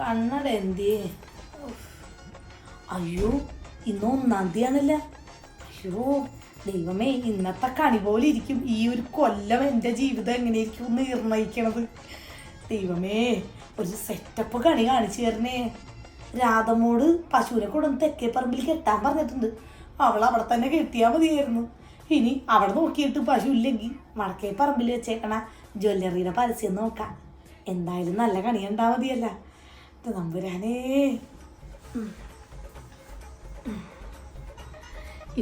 കണ്ണട എന്തിയേ. അയ്യോ ഇന്ന് ഒന്നാം തീയതിയാണല്ല? അയ്യോ ദൈവമേ ഇന്നത്തെ കണി പോലെ ഇരിക്കും. ഈ ഒരു കൊല്ലം എന്റെ ജീവിതം എങ്ങനെയായിരിക്കും ഒന്ന് നിർണയിക്കണത്? ദൈവമേ ഒരു സെറ്റപ്പ് കണി കാണിച്ചു തരണേ. രാധമോട് പശുവിനെ കൊണ്ടുവന്ന് തെക്കേ പറമ്പിൽ കെട്ടാൻ പറഞ്ഞിട്ടുണ്ട്. അവൾ അവിടെ തന്നെ കെട്ടിയാൽ മതിയായിരുന്നു. ഇനി അവിടെ നോക്കിയിട്ട് പശു ഇല്ലെങ്കിൽ വടക്കേ പറമ്പിൽ വെച്ചേക്കണ ജ്വല്ലറിയുടെ പരസ്യം നോക്കാം. എന്തായാലും നല്ല കണി ഉണ്ടാ മതിയല്ല. ഇത് നമ്പുരാനേ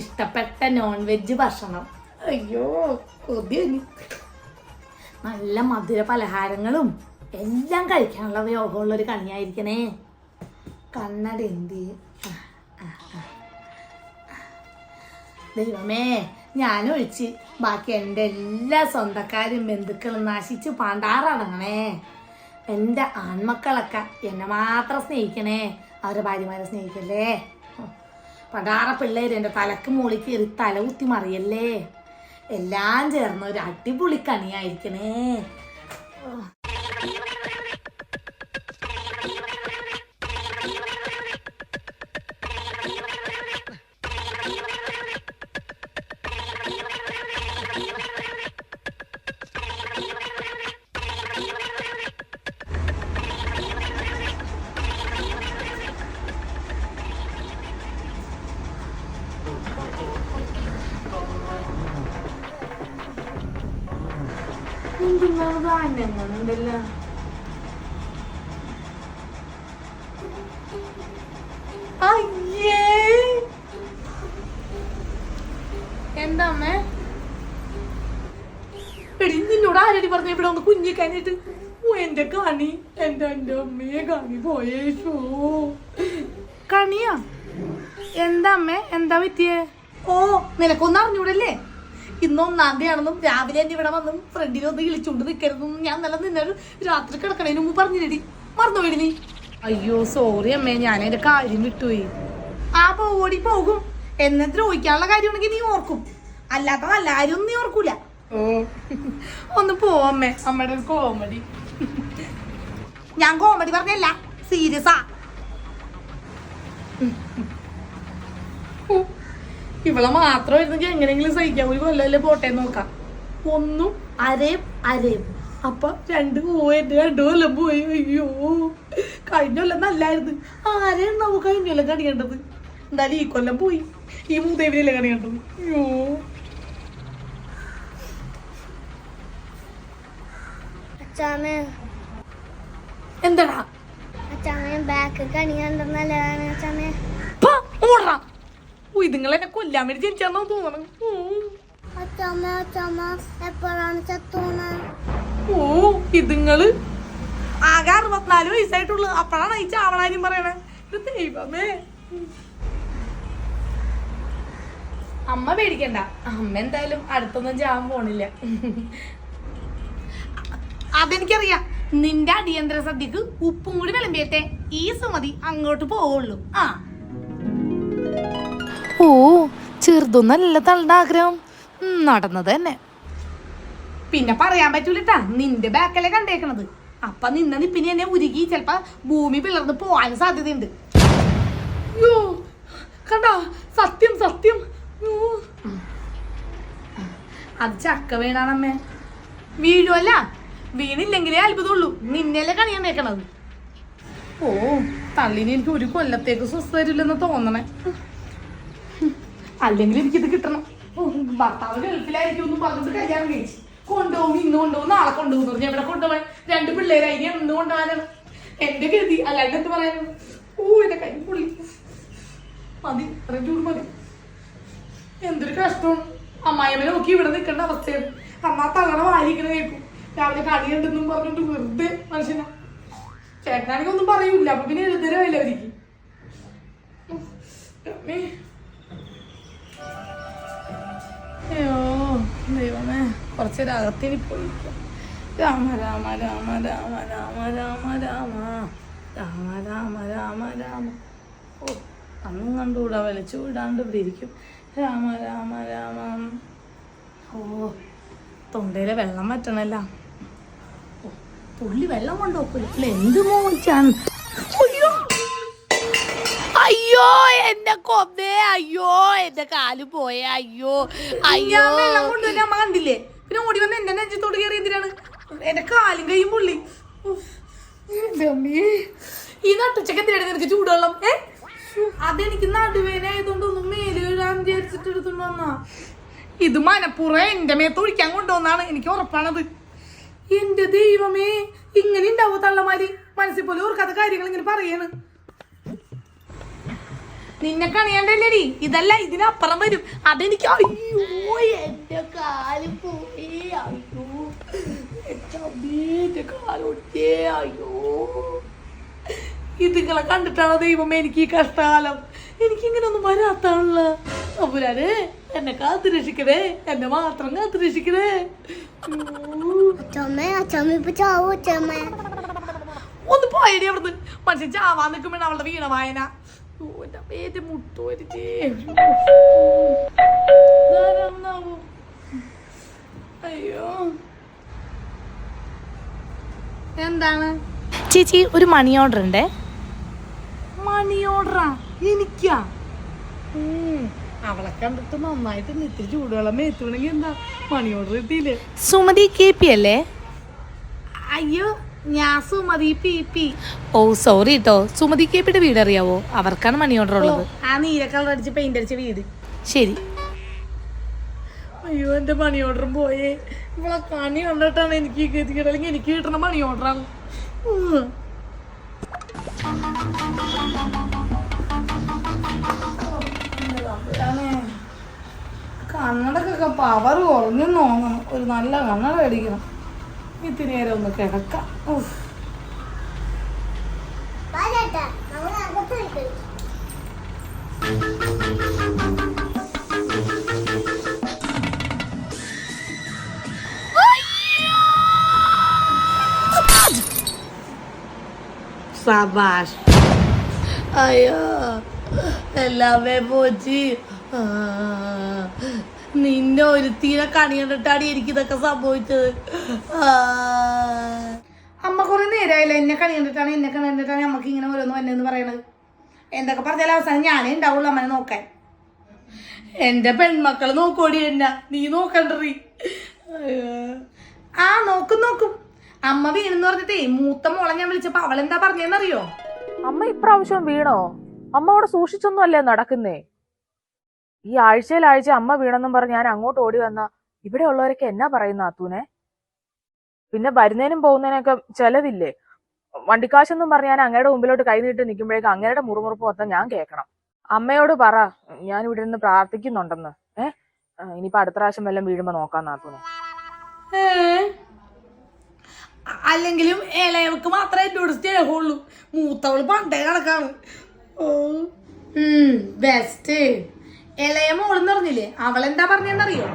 ഇഷ്ടപ്പെട്ട നോൺ വെജ് ഭക്ഷണം. അയ്യോ കൊതി നല്ല മധുര പലഹാരങ്ങളും എല്ലാം കഴിക്കാനുള്ള യോഗമുള്ളൊരു കണിയായിരിക്കണേ കണ്ണട എന്ത്? ദൈവമേ ഞാനൊഴിച്ച് ബാക്കി എന്റെ എല്ലാ സ്വന്തക്കാരും ബന്ധുക്കളും നശിച്ച് പണ്ടാറടങ്ങണേ. എന്റെ ആൺമക്കളൊക്കെ എന്നെ മാത്രം സ്നേഹിക്കണേ. അവരുടെ ഭാര്യമാരെ സ്നേഹിക്കല്ലേ? പണ്ടാറ പിള്ളേര് എന്റെ തലക്ക് മുകളിൽ കയറി തല കുത്തി മറിയല്ലേ? എല്ലാം ചേർന്ന് ഒരു അടിപൊളി കണിയായിരിക്കണേ. ധാന്യങ്ങളുണ്ടല്ലോ അയ്യേ. എന്താ അമ്മേ എടി നിന്നോട് ആരടി പറഞ്ഞ? ഇവിടെ ഒന്ന് കുഞ്ഞി കഴിഞ്ഞിട്ട് എന്റെ കണി എന്റെ എന്റെ അമ്മയെ കണി പോയേശോ കണിയാ? എന്താ അമ്മേ എന്താ പറ്റിയേ? ഓ നിനക്കൊന്നും ഇന്ന് ഒന്നാം തീയതിയാണെന്നും രാവിലെ എന്നെ ഇവിടെ വന്നും ഫ്രണ്ടിനെ ഒന്ന് വിളിച്ചുകൊണ്ട് നിൽക്കരുതെന്നും ഞാൻ നല്ല നിന്നൊരു രാത്രി കിടക്കണേന് മുമ്പ് പറഞ്ഞില്ലടി. മറന്നുപോയി നീ? അയ്യോ സോറി അമ്മേ ഞാൻ എന്റെ കാര്യം വിട്ടുപോയി. ആ പോടി പോകും. എന്നെ കാര്യം കാര്യമാണെങ്കിൽ നീ ഓർക്കും. അല്ലാത്ത നല്ല ഒന്നും നീ ഓർക്കൂല. ഓ. ഒന്ന് പോവമ്മേ അമ്മയുടെ ഒരു കോമഡി ഞാൻ കോമഡി പറഞ്ഞല്ല സീരിയസാ ഇവളെ മാത്രം ഇരുന്നെങ്കിൽ എങ്ങനെയെങ്കിലും സഹിക്കാം ഒരു കൊല്ലല്ലേ പോട്ടെ നോക്കാം. ഒന്നും അരയും അരയും. അപ്പൊ രണ്ട് പോയിട്ട് രണ്ടു കൊല്ലം പോയി. അയ്യോ. കഴിഞ്ഞ കൊല്ലം നല്ലായിരുന്നു. ആരെയാണ് നമുക്ക് കഴിഞ്ഞ കൊല്ലം കണിയേണ്ടത് എന്തായാലും ഈ കൊല്ലം പോയി. ഈ മൂദേവിനല്ലേ കണിയേണ്ടത് അയ്യോ. എന്താടാ? ബാക്ക് കണിയാണ്ടെന്നല്ലേ കണ്ടെന്നല്ലാണ് അച്ചാമ്മ ഇതുങ്ങളെന്നെ കൊല്ലാൻ വേണ്ടി ജനിച്ചാന്നോ തോന്നണം. ഓ ഇതുങ്ങൾ ആകെ അറുപത്തിനാല് വയസ്സായിട്ടുള്ളു. അപ്പഴാണ് ഈ ചാവണാര്യം പറയണേ. ദൈവമേ. അമ്മ പേടിക്കണ്ട. അമ്മ എന്തായാലും അടുത്തൊന്നും ചാവാൻ പോണില്ല. അതെനിക്കറിയാം. നിന്റെ അടിയന്തര സദ്യക്ക് ഉപ്പും കൂടി വിളമ്പിയത്തെ ഈ സുമതി അങ്ങോട്ട് പോവുള്ളൂ. ആ. ചെറുതൊന്നല്ല തളുടെ ആഗ്രഹം. നടന്നത് തന്നെ. പിന്നെ പറയാൻ പറ്റൂലട്ടാ നിന്റെ ബാക്കല്ലേ കണ്ടേക്കണത്. അപ്പൊ നിന്ന നിപ്പിനെ എന്നെ ഉരുകി ചെലപ്പോ ഭൂമി പിളർന്ന് പോവാൻ സാധ്യതയുണ്ട്. കണ്ടാ സത്യം സത്യം. അത് ചക്ക വീണാണമ്മേ. വീഴുവല്ല വീണില്ലെങ്കിലേ അത്ഭുതമുള്ളൂ. നിന്നെയല്ലേ കണി കണ്ടേക്കണത്. ഓ തള്ളിന് എനിക്ക് ഒരു കൊല്ലത്തേക്ക് സ്വസ്ഥ തരില്ലെന്ന് തോന്നണേ. അല്ലെങ്കിൽ എനിക്കിത് കിട്ടണം. ഭർത്താവ് ഗൾഫിലായിരിക്കും ഒന്നും പറഞ്ഞിട്ട് കല്യാണം കഴിച്ചു. കൊണ്ടുപോകും ഇന്ന് കൊണ്ടുപോകും നാളെ കൊണ്ടുപോകും പറഞ്ഞു എവിടെ കൊണ്ടുപോകാൻ രണ്ട് പിള്ളേരായി എന്ന് കൊണ്ടുപോകാനാണ്. എന്റെ ഗതി അല്ലാണ്ട് എന്ത് പറയാനാണ്? ഓ എന്റെ കൈ പുള്ളി. മതി അത്ര മതി. എന്തൊരു കഷ്ടമാണ് അമ്മായിയമ്മ നോക്കി ഇവിടെ നിൽക്കേണ്ട അവസ്ഥയാണ്. അമ്മ തകണ വാരിക്കണ കേൾക്കും. രാവിലെ കടിയുണ്ടെന്നും പറഞ്ഞിട്ട് വെറുതെ മനുഷ്യന. ചേട്ടനാണെങ്കിൽ ഒന്നും പറയൂല. അപ്പൊ പിന്നെ എഴുതരമില്ല അവർക്ക് അയ്യോ ദൈവമേ. കുറച്ച് അകത്തിന് രാമ രാമ രാമ രാമ രാമ രാമ രാമ. രാമ രാമ രാമ രാമ. ഓ അന്നും കണ്ടുകൂടാ വലിച്ചു വിടാണ്ട് രാമ രാമ രാമ. ഓ തൊണ്ടയിലെ വെള്ളം പറ്റണല്ല പുള്ളി വെള്ളം കൊണ്ടുപോക്കില്ല എന്ത് മോഹിച്ചാണ് അയ്യോ എന്റെ കൊന്നേ അയ്യോ എന്റെ കാൽ പോയ അയ്യോ അയ്യോ. ഞാൻ വെള്ളം അമ്മ കണ്ടില്ലേ പിന്നെ ഓടി വന്ന് എന്റെ നെഞ്ചത്തോട് കയറി എന്തിനാണ്? എന്റെ കാലും കയ്യും പുള്ളി. ഈ നട്ടുച്ചക്ക് എന്തിനാണ് നിനക്ക് ചൂടുവെള്ളം? ഏ? അതെനിക്ക് നടുവേന ആയതുകൊണ്ട് ഒന്നും മേൽ കഴുകാൻ വിചാരിച്ചിട്ട് എടുത്തോണ്ട് വന്നാ. ഇത് മനപ്പുറം എന്റെ മേത്ത് ഒഴിക്കാൻ കൊണ്ടുവന്നാണ്. എനിക്ക് ഉറപ്പാണത്. എന്റെ ദൈവമേ ഇങ്ങനെ ഉണ്ടാവും തള്ളമാരി? മനസ്സിൽ പോലും ഓർക്കാത്ത കാര്യങ്ങൾ ഇങ്ങനെ പറയാണ്. നിന്നെ കണിയാണ്ടല്ലേടി ഇതല്ല ഇതിനപ്പുറം വരും. അതെനിക്ക് അയ്യോ. എന്റെ കാൽ പോയി അയ്യോ. എന്റെ എന്റെ അയ്യോ. ഇതുങ്ങളെ കണ്ടിട്ടാണോ ദൈവം എനിക്ക് ഈ കഷ്ടകാലം? എനിക്ക് ഇങ്ങനെ ഒന്നും വരാത്താണല്ലോ അപ്പുരാനെ എന്നെ കാത്തു രക്ഷിക്കണേ എന്നെ മാത്രം കാത്തു രക്ഷിക്കണേ ഒന്ന് പോയടി അവിടുന്ന്. മനുഷ്യൻ ചാവാൻ നിൽക്കുമ്പോഴാണ് അവളുടെ വീണ വായന. എന്റെ എന്റെ മുട്ട് വലിച്ചേ. ഇതാരാന്നാവോ? അയ്യോ. എന്താണ്? ചേച്ചി ഒരു മണി ഓർഡർ ഉണ്ടേ? മണി ഓർഡറാ? എനിക്കാ? അവളെ കണ്ടിട്ട് നന്നായിട്ട് നിത്യ ചൂടുവെള്ളം മേത്തുണെങ്കിൽ എന്താ? മണി ഓർഡർ കിട്ടിയില്ലേ? സുമതി കെ പി അല്ലേ? അയ്യോ. ഞാൻ Sumathi P P. Oh sorry കേട്ടോ സുമതി കേപ്പിയുടെ പിയുടെ വീട് അറിയാവോ അവർക്കാണ് മണി ഓർഡർ ഉള്ളത്. ആ നീല കളർ അടിച്ച് പെയിന്റ് അടിച്ച വീട്. ശരി. അയ്യോ എന്റെ മണി ഓർഡറും പോയേ. ഇവളെ കണി കണ്ടിട്ടാണ് എനിക്ക് അല്ലെങ്കിൽ എനിക്ക് കിട്ടണ മണി ഓർഡറാണ്. കണ്ണടക്കൊക്കെ പവർ കുറഞ്ഞു തോന്നണം ഒരു നല്ല കണ്ണട അടിക്കണം ഇത്തിരി നേരം ഒന്ന് കിടക്കാം. സബാഷ്. അയ്യോ എല്ലാമേ പോച്ചി. ആ, നിന്റെ ഒരു തീരെ കണി കണ്ടിട്ടാണ് എനിക്ക് ഇതൊക്കെ സംഭവിച്ചത്. അമ്മ കുറെ നേരമായില്ല എന്നെ കണി കണ്ടിട്ടാണ് എന്നെ കണി കണ്ടിട്ടാണ് നമുക്ക് ഇങ്ങനെ ഓരോന്ന് വന്നെന്ന് പറയണത്. എന്തൊക്കെ പറഞ്ഞാലും അവസാനം ഞാനേ ഉണ്ടാവുള്ളൂ അമ്മനെ നോക്കാൻ. എന്റെ പെൺമക്കളെ നോക്കോടി എന്നാ നീ നോക്കണ്ടറി. ആ നോക്കും നോക്കും. അമ്മ വീണെന്ന് പറഞ്ഞിട്ടേ മൂത്ത മോളെ ഞാൻ വിളിച്ചപ്പോ അവളെന്താ പറഞ്ഞെന്നറിയോ? അമ്മ ഇപ്രാവശ്യം വീണോ? അമ്മ അവിടെ സൂക്ഷിച്ചൊന്നും അല്ലേ നടക്കുന്നേ? ഈ ആഴ്ചയിൽ ആഴ്ച അമ്മ വീണെന്നും പറഞ്ഞ് ഞാൻ അങ്ങോട്ട് ഓടി വന്ന ഇവിടെ ഉള്ളവരൊക്കെ എന്നാ പറയുന്ന അത്തൂനെ? പിന്നെ വരുന്നതിനും പോകുന്നതിനൊക്കെ ചെലവില്ലേ? വണ്ടിക്കാശെന്നും പറഞ്ഞ് ഞാൻ അങ്ങയുടെ മുമ്പിലോട്ട് കൈ നീട്ടി നിൽക്കുമ്പോഴേക്കും അങ്ങയുടെ മുറുമുറുപ്പ് മൊത്തം ഞാൻ കേൾക്കണം. അമ്മയോട് പറ ഞാൻ ഇവിടെ നിന്ന് പ്രാർത്ഥിക്കുന്നുണ്ടെന്ന്. ഏഹ് ഇനിയിപ്പോ അടുത്ത പ്രാവശ്യം വല്ലതും വീഴുമ്പോ നോക്കാം നാത്തൂനെ അല്ലെങ്കിലും ഇളയവക്ക് മാത്രമേ എന്നോട് സ്നേഹമുള്ളൂ മൂത്തവൾ പണ്ടേ കണക്കാണ്. ബെസ്റ്റ് ഇളയ മോളെന്ന് പറഞ്ഞില്ലേ അവളെന്താ പറഞ്ഞെന്നറിയോ?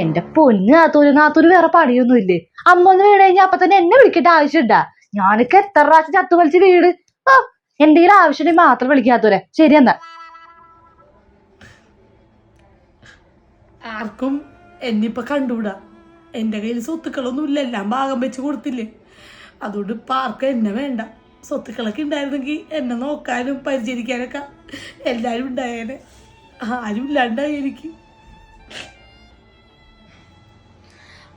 എന്റെ പൊന്ന് നാത്തൂര് നാത്തൂര് വേറെ പണിയൊന്നുമില്ലേ? അമ്മ ഒന്ന് വീട് കഴിഞ്ഞാൽ അപ്പൊ തന്നെ എന്നെ വിളിക്കേണ്ട ആവശ്യമുണ്ടാ? ഞാനൊക്കെ എത്ര പ്രാവശ്യം ചത്തു വലിച്ച് വീട് ആ എന്തെങ്കിലും ആവശ്യമുണ്ടെങ്കിൽ മാത്രം വിളിക്കാത്തവരെ ശരി എന്നാ. ആർക്കും എന്നിപ്പോ കണ്ടുകൂടാ? എന്റെ കയ്യിൽ സ്വത്തുക്കളൊന്നും ഇല്ല. എല്ലാം ഭാഗം വെച്ച് കൊടുത്തില്ലേ? അതുകൊണ്ട് ഇപ്പം ആർക്കും എന്നെ വേണ്ട. സ്വത്തുക്കളൊക്കെ ഉണ്ടായിരുന്നെങ്കിൽ എന്നെ നോക്കാനും പരിചരിക്കാനൊക്കെ എല്ലാരും ഉണ്ടായേനെ. എനിക്ക്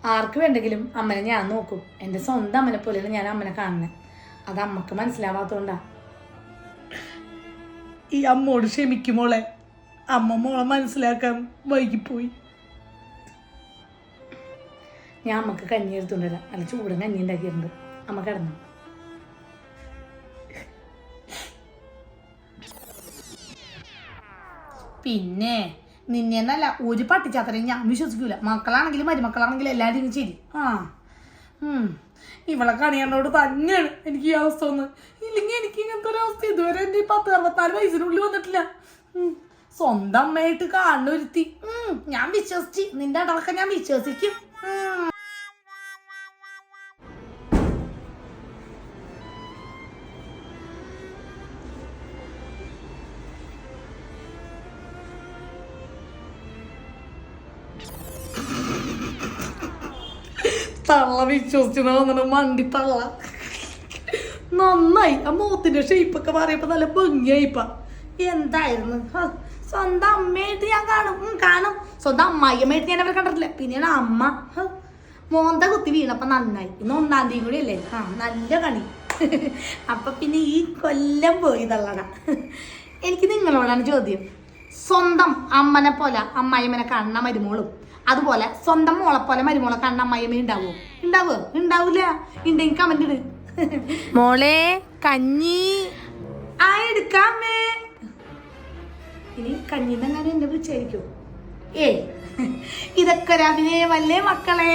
ആർക്ക് വേണ്ടെങ്കിലും അമ്മനെ ഞാൻ നോക്കും. എന്റെ സ്വന്തം അമ്മനെ പോലെയാണ് ഞാൻ അമ്മനെ കാണുന്നത് അത് അമ്മയ്ക്ക് മനസ്സിലാവാത്തോണ്ടാ. ഈ അമ്മോട് ക്ഷമിക്കുമോളെ അമ്മ മോളെ മനസ്സിലാക്കാൻ വൈകിപ്പോയി. ഞാൻ അമ്മയ്ക്ക് കഞ്ഞി എടുത്തുകൊണ്ടുവരാം അല്ല ചൂടൻ കഞ്ഞി ഉണ്ടാക്കിയിട്ടുണ്ട്. അമ്മ കിടന്നു. പിന്നെ നിന്നെ എന്നല്ല ഒരു പട്ടിച്ചാത്തരം ഞാൻ വിശ്വസിക്കൂല. മക്കളാണെങ്കിലും മരുമക്കളാണെങ്കിലും എല്ലാവരും ശരി ആ. ഇവളെ കണിയണ്ണോട് തന്നെയാണ് എനിക്ക് ഈ അവസ്ഥ ഒന്ന് ഇല്ലെങ്കിൽ എനിക്ക് ഇങ്ങനത്തെ ഒരു അവസ്ഥ ഇതുവരെ എന്റെ പത്ത് അറുപത്തിനാല് വയസ്സിനുള്ളിൽ വന്നിട്ടില്ല. സ്വന്തം അമ്മയായിട്ട് കാണുന്നൊരുത്തി ഉം. ഞാൻ വിശ്വസിച്ച് നിന്റെ അടക്കം ഞാൻ വിശ്വസിക്കും. തള്ള വിശ്വസിച്ചു മണ്ടി തള്ള. നന്നായി. ആ മൂത്തിന്റെ ഷേപ്പൊക്കെ മാറിയപ്പോ നല്ല ഭംഗിയായിപ്പ എന്തായിരുന്നു? സ്വന്തം അമ്മയായിട്ട് ഞാൻ കാണും. കാണും. സ്വന്തം അമ്മായിയമ്മയായിട്ട് ഞാൻ അവരെ കണ്ടിട്ടില്ല. പിന്നെയാണ് അമ്മ മോന്ത കുത്തി വീണപ്പോ നന്നായി. ഇന്ന് ഒന്നാം തീയതി കൂടി അല്ലേ? ആ നല്ല കണി അപ്പൊ പിന്നെ ഈ കൊല്ലം പോയി തള്ളട. എനിക്ക് നിങ്ങളോടാണ് ചോദ്യം. സ്വന്തം അമ്മനെ പോലെ അമ്മായിമ്മനെ കാണുന്ന മരുമോളും. അതുപോലെ സ്വന്തം മോളെ പോലെ മരുമോളെ കാണുന്ന അമ്മായിമ്മ ഉണ്ടാവോ ഉണ്ടാവോ? ഉണ്ടാവൂല. ഉണ്ടെങ്കിൽ കമന്റ് ഇട്. മോളെ കഞ്ഞി. ആ എടുക്കാമേ ഇനി കഞ്ഞി തന്നെ എന്നെ വിളിച്ചായിരിക്കും. ഏ ഇതൊക്കെ ഒരു അഭിനയമല്ലേ മക്കളെ?